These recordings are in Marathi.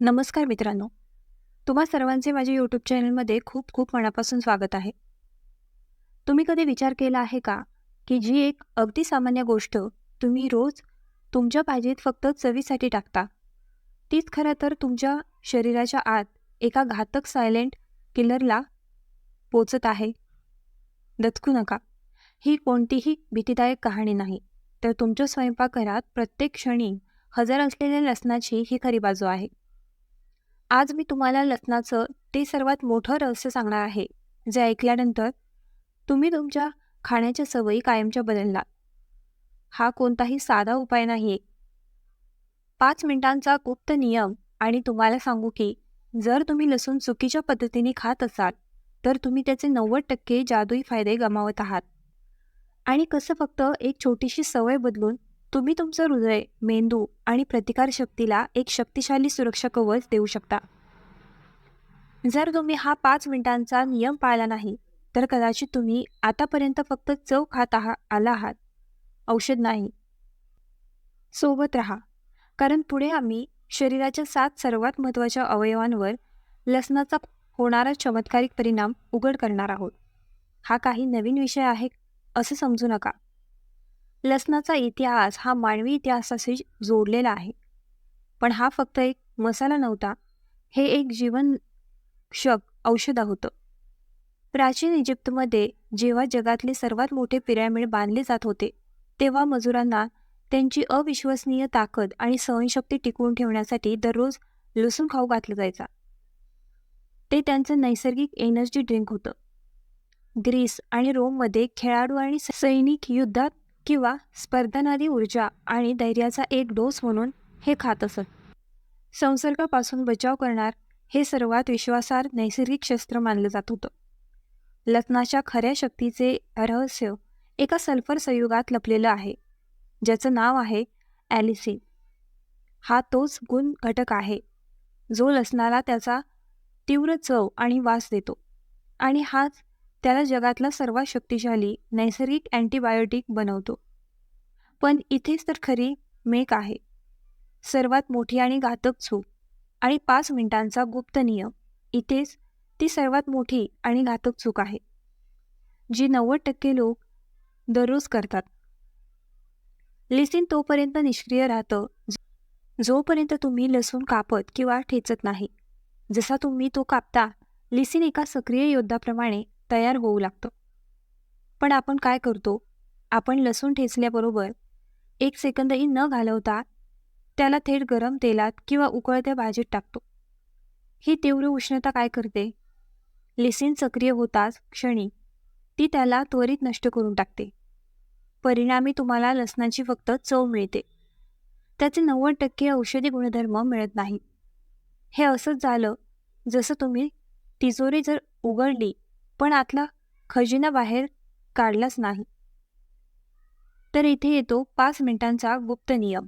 नमस्कार मित्रांनो. तुम्हा सर्वांचे माझ्या यूट्यूब चॅनलमध्ये खूप खूप मनापासून स्वागत आहे. तुम्ही कधी विचार केला आहे का की जी एक अगदी सामान्य गोष्ट तुम्ही रोज तुमच्या भाजीत फक्त चवीसाठी टाकता तीच खरं तर तुमच्या शरीराच्या आत एका घातक सायलेंट किलरला पोचत आहे? दचकू नका. ही कोणतीही भीतीदायक कहाणी नाही तर तुमच्या स्वयंपाकघरात प्रत्येक क्षणी हजर असलेल्या लसणाची ही खरी बाजू आहे. आज मी तुम्हाला लसणाचं ते सर्वात मोठं रहस्य सांगणार आहे जे ऐकल्यानंतर तुम्ही तुमच्या खाण्याच्या सवयी कायमच्या बदलणार हा कोणताही साधा उपाय नाही पाच मिनिटांचा गुप्त नियम आणि तुम्हाला सांगू की जर तुम्ही लसूण चुकीच्या पद्धतीने खात असाल तर तुम्ही त्याचे नव्वद टक्के जादुई फायदे गमावत आहात. आणि कसं फक्त एक छोटीशी सवय बदलून तुम्ही तुमचं हृदय मेंदू आणि प्रतिकारशक्तीला एक शक्तिशाली सुरक्षा कवच देऊ शकता. जर तुम्ही हा पाच मिनिटांचा नियम पाळला नाही तर कदाचित तुम्ही आतापर्यंत फक्त चव खात आहा आला आहात. औषध नाही. सोबत राहा. कारण पुढे आम्ही शरीराच्या सात सर्वात महत्त्वाच्या अवयवांवर लसणाचा होणारा चमत्कारिक परिणाम उघड करणार आहोत. हा काही नवीन विषय आहे असं समजू नका. लसणाचा इतिहास हा मानवी इतिहासाशी जोडलेला आहे. पण हा फक्त एक मसाला नव्हता हे एक जीवनक्षक औषध होतं. प्राचीन इजिप्तमध्ये जेव्हा जगातले सर्वात मोठे पिरॅमिड बांधले जात होते तेव्हा मजुरांना त्यांची अविश्वसनीय ताकद आणि सहनशक्ती टिकवून ठेवण्यासाठी दररोज लसूण खाऊ घातलं जायचा. ते त्यांचं नैसर्गिक एनर्जी ड्रिंक होतं. ग्रीस आणि रोममध्ये खेळाडू आणि सैनिक युद्धात किंवा स्पर्धनादी ऊर्जा आणि धैर्याचा एक डोस म्हणून हे खात असत. संसर्गापासून बचाव करणार हे सर्वात विश्वासार्ह नैसर्गिक शस्त्र मानलं जात होतं. लग्नाच्या खऱ्या शक्तीचे रहस्य एका सल्फर संयुगात लपलेलं आहे ज्याचं नाव आहे ॲलिसिन. हा तोच गुण घटक आहे जो लसणाला त्याचा तीव्र चव आणि वास देतो. आणि हाच त्याला जगातला सर्वात शक्तिशाली नैसर्गिक अँटीबायोटिक बनवतो. पण इथेच तर खरी मेक आहे. सर्वात मोठी आणि घातक चूक आणि पाच मिनिटांचा गुप्त नियम. इथेच ती सर्वात मोठी आणि घातक चूक आहे. जी नव्वद टक्के लोक दररोज करतात. लिसिन तोपर्यंत निष्क्रिय राहतं. जोपर्यंत तुम्ही लसूण कापत किंवा ठेचत नाही. जसा तुम्ही तो कापता लिसिन एका सक्रिय योद्धाप्रमाणे तयार होऊ लागतं. पण आपण काय करतो? आपण लसूण ठेचल्याबरोबर एक सेकंदही न घालवता त्याला थेट गरम तेलात किंवा उकळत्या भाजीत टाकतो. ही तीव्र उष्णता काय करते? लिसिन सक्रिय होताच क्षणी ती त्याला त्वरित नष्ट करून टाकते. परिणामी तुम्हाला लसणाची फक्त चव मिळते. त्याचे नव्वद टक्के औषधी गुणधर्म मिळत नाही. हे असंच झालं जसं तुम्ही तिजोरी जर उघडली पण आतला खजिना बाहेर काढलाच नाही. तर इथे येतो पाच मिनिटांचा गुप्त नियम.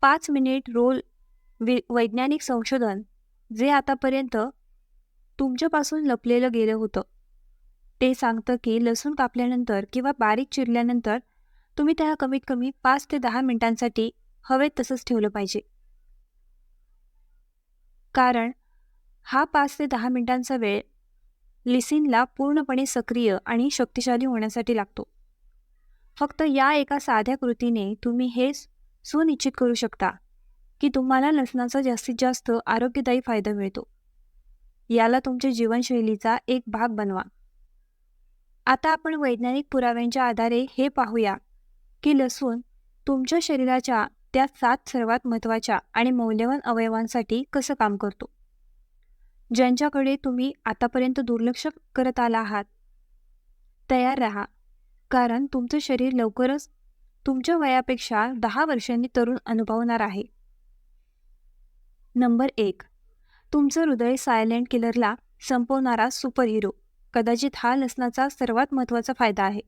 पाच मिनिट रोल वि वैज्ञानिक संशोधन जे आतापर्यंत तुमच्यापासून लपलेलं गेलं होतं. ते सांगतं की लसूण कापल्यानंतर किंवा बारीक चिरल्यानंतर तुम्ही त्याला कमीत कमी पाच ते दहा मिनिटांसाठी हवेत तसंच ठेवलं पाहिजे. कारण हा पाच ते दहा मिनिटांचा वेळ लिसिनला पूर्णपणे सक्रिय आणि शक्तिशाली होण्यासाठी लागतो. फक्त या एका साध्या कृतीने तुम्ही हे सुनिश्चित करू शकता की तुम्हाला लसणाचा जास्तीत जास्त आरोग्यदायी फायदा मिळतो. याला तुमच्या जीवनशैलीचा एक भाग बनवा. आता आपण वैज्ञानिक पुराव्यांच्या आधारे हे पाहूया की लसूण तुमच्या शरीराच्या त्या सात सर्वात महत्त्वाच्या आणि मौल्यवान अवयवांसाठी कसं काम करतो. ज्यांच्याकडे तुम्ही आतापर्यंत दुर्लक्ष करत आला आहात. तयार राहा. कारण तुमचं शरीर लवकरच तुमच्या वयापेक्षा दहा वर्षांनी तरुण अनुभवणार आहे. नंबर एक. तुमचं हृदय सायलेंट किलरला संपवणारा सुपर हिरो कदाचित हा लसणाचा सर्वात महत्त्वाचा फायदा आहे.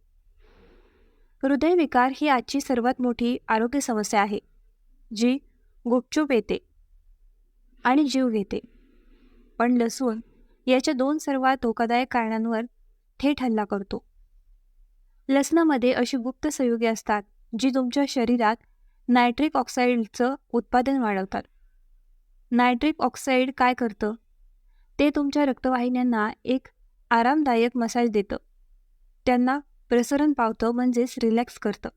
हृदयविकार ही आजची सर्वात मोठी आरोग्य समस्या आहे जी गुपचूप येते आणि जीव घेते. पण लसूण याच्या दोन सर्वात धोकादायक कारणांवर थेट हल्ला करतो. लसणामध्ये अशी गुप्त संयुगे असतात जी तुमच्या शरीरात नायट्रिक ऑक्साईडचं उत्पादन वाढवतात. नायट्रिक ऑक्साईड काय करतं? ते तुमच्या रक्तवाहिन्यांना एक आरामदायक मसाज देतं. त्यांना प्रसरण पावतं म्हणजेच रिलॅक्स करतं.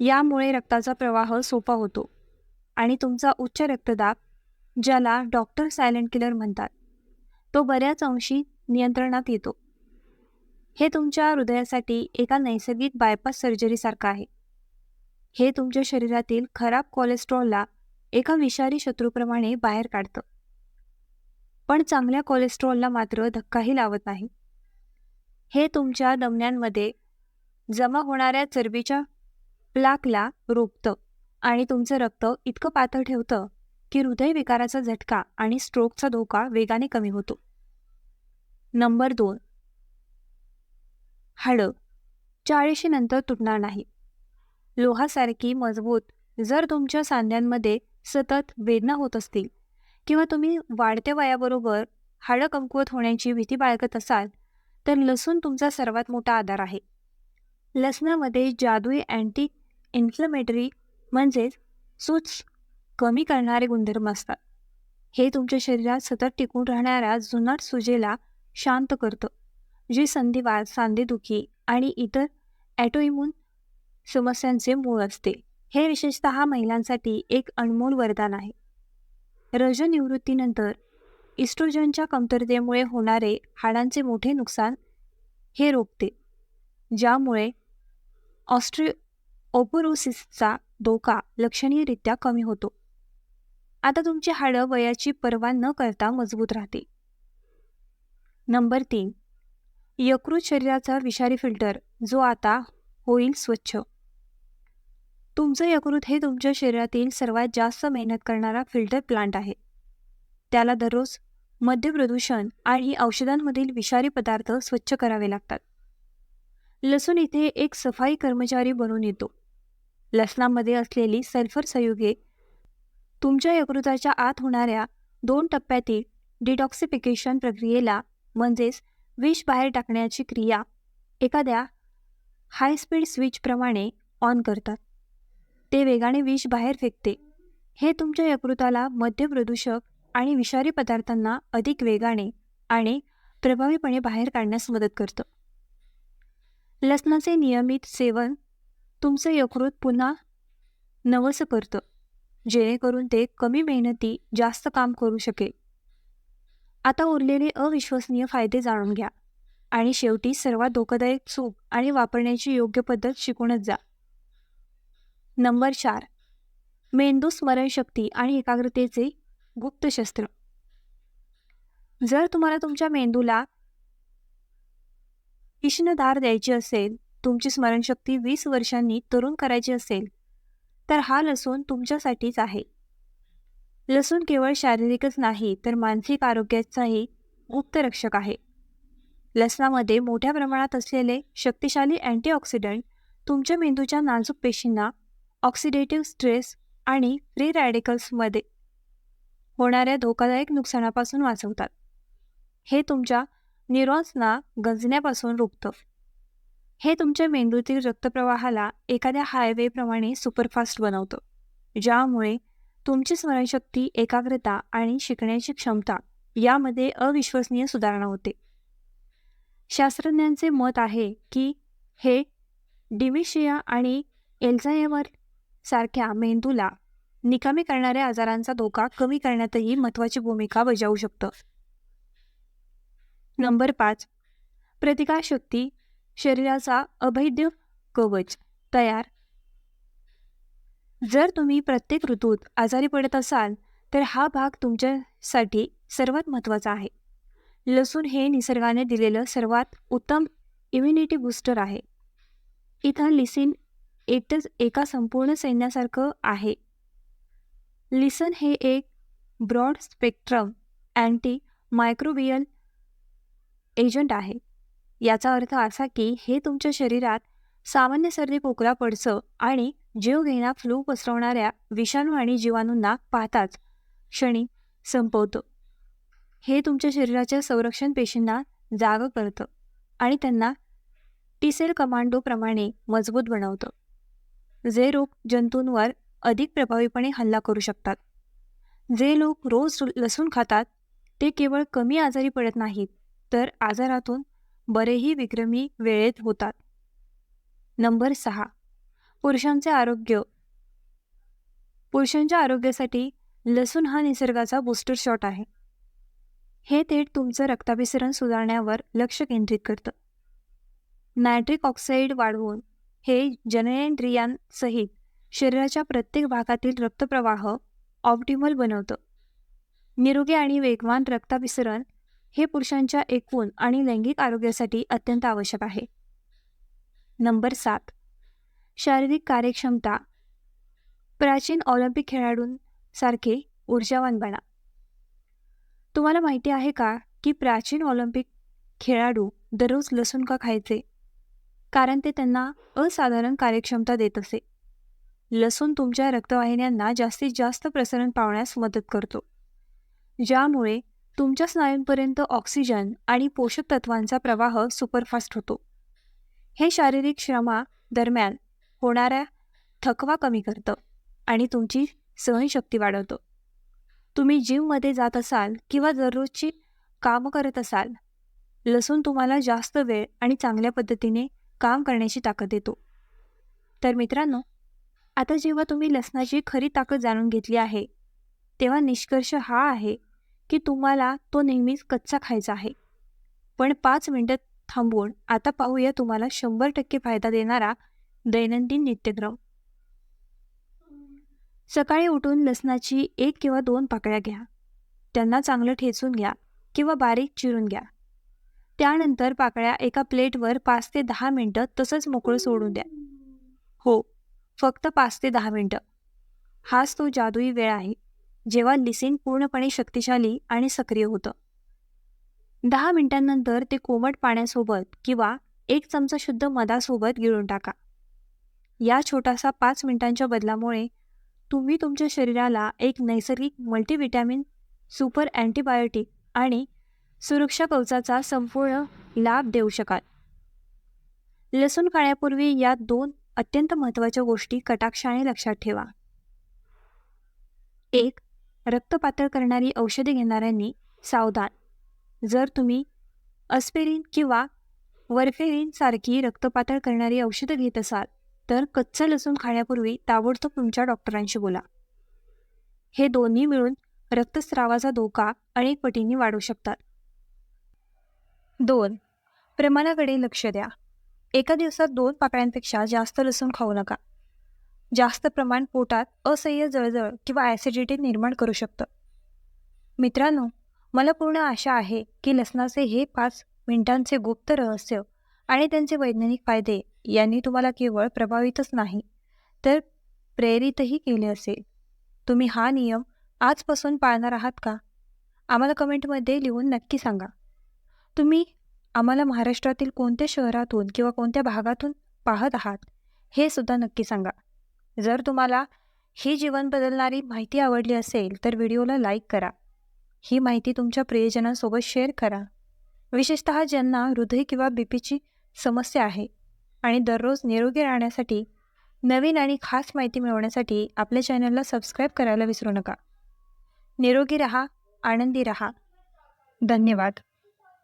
यामुळे रक्ताचा प्रवाह सोपा होतो आणि तुमचा उच्च रक्तदाब ज्याला डॉक्टर सायलेंट किलर म्हणतात. तो बऱ्याच अंशी नियंत्रणात येतो. हे तुमच्या हृदयासाठी एका नैसर्गिक बायपास सर्जरीसारखं आहे. हे तुमच्या शरीरातील खराब कोलेस्ट्रॉलला एका विषारी शत्रूप्रमाणे बाहेर काढतं. पण चांगल्या कोलेस्ट्रॉलला मात्र धक्काही लावत नाही. हे तुमच्या दमन्यांमध्ये जमा होणाऱ्या चरबीच्या प्लाकला रोखतं आणि तुमचं रक्त इतकं पातळ ठेवतं की हृदयविकाराचा झटका आणि स्ट्रोकचा धोका वेगाने कमी होतो. नंबर दोन. हाडं. चाळीशी नंतर तुटणार नाही. लोहासारखी मजबूत जर तुमच्या सांध्यांमध्ये सतत वेदना होत असतील किंवा तुम्ही वाढत्या वयाबरोबर हाडं कमकुवत होण्याची भीती बाळगत असाल तर लसूण तुमचा सर्वात मोठा आधार आहे. लसणामध्ये जादुई अँटी इन्फ्लमेटरी म्हणजेच सूच कमी करणारे गुणधर्म असतात. हे तुमच्या शरीरात सतत टिकून राहणाऱ्या जुनाट सुजेला शांत करतं जी संधिवात सांधेदुखी आणि इतर ॲटोइम्यून समस्यांचे मूळ असते. हे विशेषतः महिलांसाठी एक अनमोल वरदान आहे. रजनिवृत्तीनंतर इस्ट्रोजनच्या कमतरतेमुळे होणारे हाडांचे मोठे नुकसान हे रोखते ज्यामुळे ऑस्ट्रि ओपोरोसिसचा धोका लक्षणीयरित्या कमी होतो. आता तुमची हाडं वयाची पर्वा न करता मजबूत राहते नंबर तीन. यकृत शरीराचा विषारी फिल्टर जो आता होईल स्वच्छ. तुमचं यकृत हे तुमच्या शरीरातील सर्वात जास्त मेहनत करणारा फिल्टर प्लांट आहे. त्याला दररोज मध्य प्रदूषण आणि औषधांमधील विषारी पदार्थ स्वच्छ करावे लागतात. लसूण इथे एक सफाई कर्मचारी बनून येतो. लसणामध्ये असलेली सल्फर संयुगे तुमच्या यकृताच्या आत होणाऱ्या दोन टप्प्यातील डिटॉक्सिफिकेशन प्रक्रियेला म्हणजेच विष बाहेर टाकण्याची क्रिया एखाद्या हाय स्पीड स्विचप्रमाणे ऑन करतात. ते वेगाने विष बाहेर फेकते. हे तुमच्या यकृताला मद्यप्रदूषक आणि विषारी पदार्थांना अधिक वेगाने आणि प्रभावीपणे बाहेर काढण्यास मदत करतं. लसणाचे नियमित सेवन तुमचं यकृत पुन्हा नवस करतं. जेणेकरून ते कमी मेहनती जास्त काम करू शकेल. आता उरलेले अविश्वसनीय फायदे जाणून घ्या. आणि शेवटी सर्वात धोकादायक चूक आणि वापरण्याची योग्य पद्धत शिकूनच जा. नंबर चार. मेंदू स्मरणशक्ती आणि एकाग्रतेचे गुप्त शस्त्र. जर तुम्हाला तुमच्या मेंदूला तीक्ष्णधार द्यायची असेल तुमची स्मरणशक्ती वीस वर्षांनी तरुण करायची असेल तर हा लसूण तुमच्यासाठीच आहे. लसूण केवळ शारीरिकच नाही तर मानसिक आरोग्याचाही गुप्त रक्षक आहे. लसणामध्ये मोठ्या प्रमाणात असलेले शक्तिशाली अँटीऑक्सिडंट तुमच्या मेंदूच्या नाजूक पेशींना ऑक्सिडेटिव्ह स्ट्रेस आणि फ्री रॅडिकल्समध्ये होणाऱ्या धोकादायक नुकसानापासून वाचवतात. हे तुमच्या न्यूरॉन्सना गंजण्यापासून रोखतं. हे तुमच्या मेंदूतील रक्तप्रवाहाला एखाद्या हायवेप्रमाणे सुपरफास्ट बनवतं. ज्यामुळे तुमची स्मरणशक्ती एकाग्रता आणि शिकण्याची क्षमता यामध्ये अविश्वसनीय सुधारणा होते. शास्त्रज्ञांचे मत आहे की हे डिमिशिया आणि एल्झायमर सारख्या मेंदूला निकामी करणाऱ्या आजारांचा धोका कमी करण्यातही महत्त्वाची भूमिका बजावू शकतं. नंबर पाच प्रतिकारशक्ती शरीराचा अभैद्य कवच तयार. जर तुम्ही प्रत्येक ऋतूत आजारी पडत असाल तर हा भाग तुमच्यासाठी सर्वात महत्त्वाचा आहे. लसूण हे निसर्गाने दिलेलं सर्वात उत्तम इम्युनिटी बूस्टर आहे. इथं लिसिन एकटंच एका संपूर्ण सैन्यासारखं आहे. लिसन हे एक broad spectrum antimicrobial agent आहे. याचा अर्थ असा की हे तुमच्या शरीरात सामान्य सर्दी खोकला पडसं आणि जीवघेणा फ्लू पसरवणाऱ्या विषाणू आणि जीवाणूंना पाहताच क्षणी संपवतं. हे तुमच्या शरीराच्या संरक्षण पेशींना जाग करतं आणि त्यांना टीसेल कमांडोप्रमाणे मजबूत बनवतं. जे रोग जंतूंवर अधिक प्रभावीपणे हल्ला करू शकतात. जे लोक रोज लसूण खातात ते केवळ कमी आजारी पडत नाहीत तर आजारातून बरेही विक्रमी वेळेत होतात. नंबर सहा. पुरुषांचे आरोग्य. पुरुषांच्या आरोग्यासाठी लसूण हा निसर्गाचा बूस्टर शॉट आहे. हे थेट तुमचं रक्ताभिसरण सुधारण्यावर लक्ष केंद्रित करतं. नायट्रिक ऑक्साईड वाढवून हे जननेंद्रियांसहित शरीराच्या प्रत्येक भागातील रक्तप्रवाह ऑप्टिमल बनवतं. निरोगी आणि वेगवान रक्ताभिसरण हे पुरुषांच्या एकूण आणि लैंगिक आरोग्यासाठी अत्यंत आवश्यक आहे. नंबर सात. शारीरिक कार्यक्षमता. प्राचीन ऑलिम्पिक खेळाडूंसारखे ऊर्जावान बना. तुम्हाला माहिती आहे का की प्राचीन ऑलिम्पिक खेळाडू दररोज लसूण का खायचे? कारण ते त्यांना असाधारण कार्यक्षमता देत असे. लसूण तुमच्या रक्तवाहिन्यांना जास्तीत जास्त प्रसरण पावण्यास मदत करतो. ज्यामुळे तुमच्या स्नायूंपर्यंत ऑक्सिजन आणि पोषक तत्वांचा प्रवाह सुपरफास्ट होतो. हे शारीरिक श्रमा दरम्यान होणाऱ्या थकवा कमी करतं आणि तुमची सहनशक्ती वाढवतं. तुम्ही जिममध्ये जात असाल किंवा दररोजची कामं करत असाल लसूण तुम्हाला जास्त वेळ आणि चांगल्या पद्धतीने काम करण्याची ताकद देतो. तर मित्रांनो आता जेव्हा तुम्ही लसणाची खरी ताकद जाणून घेतली आहे तेव्हा निष्कर्ष हा आहे की तुम्हाला तो नेहमीच कच्चा खायचा आहे. पण पाच मिनटं थांबवून आता पाहूया तुम्हाला शंभर टक्के फायदा देणारा दैनंदिन नित्यक्रम. सकाळी उठून लसणाची एक किंवा दोन पाकळ्या घ्या. त्यांना चांगलं ठेचून घ्या किंवा बारीक चिरून घ्या. त्यानंतर पाकळ्या एका प्लेटवर पाच ते दहा मिनटं तसंच मोकळं सोडून द्या. हो फक्त पाच ते दहा मिनटं. हाच तो जादुई वेळ आहे. जेव्हा लिसिन पूर्णपणे शक्तिशाली आणि सक्रिय होतं. दहा मिनिटांनंतर ते कोमट पाण्यासोबत किंवा एक चमचा शुद्ध मधासोबत गिळून टाका. या छोटासा पाच मिनिटांच्या बदलामुळे तुम्ही तुमच्या शरीराला एक नैसर्गिक मल्टीविटॅमिन सुपर अँटीबायोटिक आणि सुरक्षा कवचाचा संपूर्ण लाभ देऊ शकाल. लसूण खाण्यापूर्वी या दोन अत्यंत महत्त्वाच्या गोष्टी कटाक्षाने लक्षात ठेवा. एक रक्त पातळ करणारी औषधे घेणाऱ्यांनी सावधान. जर तुम्ही अस्पेरिन किंवा वर्फेरिन सारखी रक्तपातळ करणारी औषधं घेत असाल तर कच्चं लसूण खाण्यापूर्वी ताबडतोब तुमच्या डॉक्टरांशी बोला. हे दोन्ही मिळून रक्तस्रावाचा धोका अनेक पटींनी वाढू शकतात. दोन प्रमाणाकडे लक्ष द्या. एका दिवसात दोन पाकळ्यांपेक्षा जास्त लसूण खाऊ नका. जास्त प्रमाण पोटात असह्य जळजळ किंवा ॲसिडिटी निर्माण करू शकतं. मित्रांनो मला पूर्ण आशा आहे की लसणाचे हे पाच मिनिटांचे गुप्त रहस्य आणि त्यांचे वैज्ञानिक फायदे यांनी तुम्हाला केवळ प्रभावितच नाही तर प्रेरितही केले असेल. तुम्ही हा नियम आजपासून पाळणार आहात का? आम्हाला कमेंटमध्ये लिहून नक्की सांगा. तुम्ही आम्हाला महाराष्ट्रातील कोणत्या शहरातून किंवा कोणत्या भागातून पाहत आहात हे सुद्धा नक्की सांगा. जर तुम्हाला ही जीवन बदलणारी माहिती आवडली असेल तर व्हिडिओला लाईक करा. ही माहिती तुमच्या प्रियजनांसोबत शेअर करा. विशेषत ज्यांना हृदय किंवा बीपीची समस्या आहे आणि दररोज निरोगी राहण्यासाठी नवीन आणि खास माहिती मिळवण्यासाठी आपल्या चॅनलला सबस्क्राईब करायला विसरू नका. निरोगी रहा आनंदी रहा. धन्यवाद.